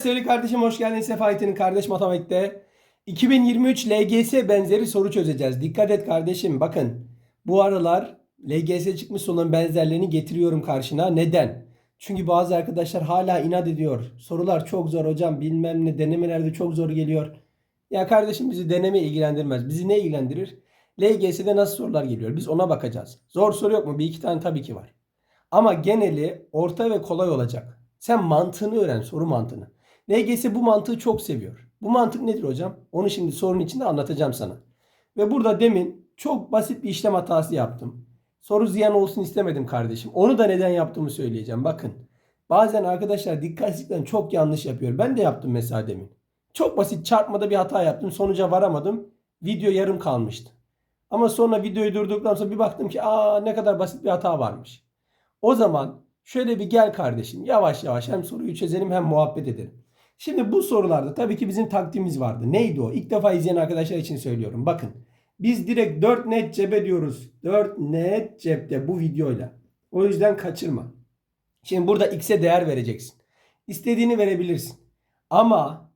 Sevgili kardeşim hoş geldin Sefahettin Kardeş Matematik'te. 2023 LGS benzeri soru çözeceğiz. Dikkat et kardeşim bakın. Bu aralar LGS çıkmış sorunun benzerlerini getiriyorum karşına. Neden? Çünkü bazı arkadaşlar hala inat ediyor. Sorular çok zor hocam bilmem ne denemelerde çok zor geliyor. Ya kardeşim bizi deneme ilgilendirmez. Bizi ne ilgilendirir? LGS'de nasıl sorular geliyor? Biz ona bakacağız. Zor soru yok mu? Bir iki tane tabii ki var. Ama geneli orta ve kolay olacak. Sen mantığını öğren, soru mantığını. LGS bu mantığı çok seviyor. Bu mantık nedir hocam? Onu şimdi sorunun içinde anlatacağım sana. Ve burada demin çok basit bir işlem hatası yaptım. Soru ziyan olsun istemedim kardeşim. Onu da neden yaptığımı söyleyeceğim. Bakın. Bazen arkadaşlar dikkatsizlikten çok yanlış yapıyor. Ben de yaptım mesela demin. Çok basit çarpmada bir hata yaptım. Sonuca varamadım. Video yarım kalmıştı. Ama sonra videoyu durdurduktan sonra bir baktım ki aa ne kadar basit bir hata varmış. O zaman şöyle bir gel kardeşim yavaş yavaş hem soruyu çözelim hem muhabbet edelim. Şimdi bu sorularda tabii ki bizim taktiğimiz vardı. Neydi o? İlk defa izleyen arkadaşlar için söylüyorum. Bakın biz direkt 4 net cebe diyoruz. 4 net cepte bu videoyla. O yüzden kaçırma. Şimdi burada x'e değer vereceksin. İstediğini verebilirsin. Ama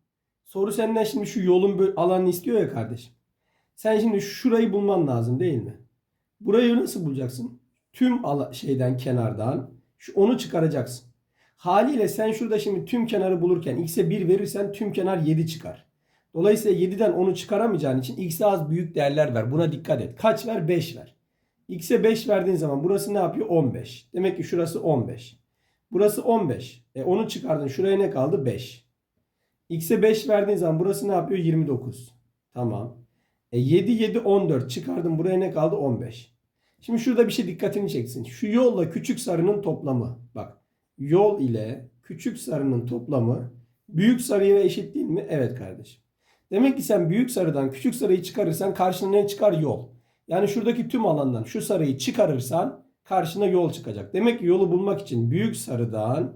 soru senden şimdi şu yolun alanını istiyor ya kardeşim. Sen şimdi şurayı bulman lazım değil mi? Burayı nasıl bulacaksın? Tüm şeyden kenardan şu onu çıkaracaksın. Haliyle sen şurada şimdi tüm kenarı bulurken x'e 1 verirsen tüm kenar 7 çıkar. Dolayısıyla 7'den 10'u çıkaramayacağın için x'e az büyük değerler ver. Buna dikkat et. Kaç ver? 5 ver. x'e 5 verdiğin zaman burası ne yapıyor? 15. Demek ki şurası 15. Burası 15. E onu çıkardın. Şuraya ne kaldı? 5. x'e 5 verdiğin zaman burası ne yapıyor? 29. Tamam. E 7 7 14 çıkardım. Buraya ne kaldı? 15. Şimdi şurada bir şey dikkatini çeksin. Şu yolla küçük sarının toplamı. Bak. Yol ile küçük sarının toplamı büyük sarıya eşit değil mi? Evet kardeşim. Demek ki sen büyük sarıdan küçük sarıyı çıkarırsan karşına ne çıkar? Yol. Yani şuradaki tüm alandan şu sarıyı çıkarırsan karşına yol çıkacak. Demek ki yolu bulmak için büyük sarıdan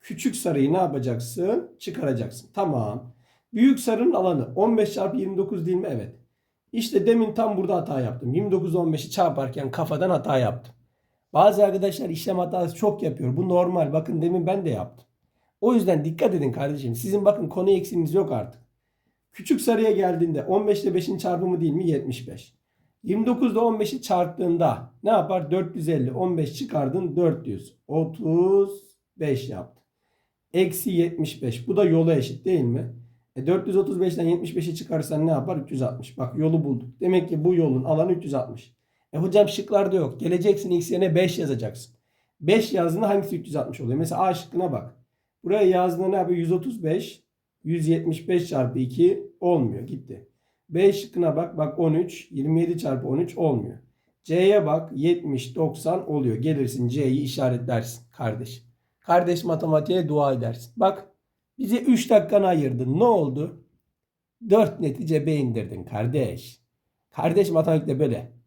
küçük sarıyı ne yapacaksın? Çıkaracaksın. Tamam. Büyük sarının alanı 15 çarpı 29 değil mi? Evet. İşte demin tam burada hata yaptım. 29 15'i çarparken kafadan hata yaptım. Bazı arkadaşlar işlem hatası çok yapıyor. Bu normal. Bakın demin ben de yaptım. O yüzden dikkat edin kardeşim. Sizin bakın konu eksiğiniz yok artık. Küçük sarıya geldiğinde 15 ile 5'in çarpımı değil mi? 75. 29 ile 15'i çarptığında ne yapar? 450. 15 çıkardın 400. 35 yaptı. Eksi 75. Bu da yola eşit değil mi? E 435'ten 75'i çıkarırsan ne yapar? 360. Bak yolu bulduk. Demek ki bu yolun alanı 360. E hocam şıklarda yok. Geleceksin x yerine 5 yazacaksın. 5 yazdığında hangisi 360 oluyor? Mesela A şıkkına bak. Buraya yazdığında ne yapıyor? 135. 175 çarpı 2 olmuyor. Gitti. B şıkkına bak. Bak 13. 27 çarpı 13 olmuyor. C'ye bak. 70, 90 oluyor. Gelirsin C'yi işaretlersin kardeş. Kardeş matematiğe dua edersin. Bak bize 3 dakikanı ayırdın. Ne oldu? 4 netice B indirdin kardeş. Kardeş matematikte böyle.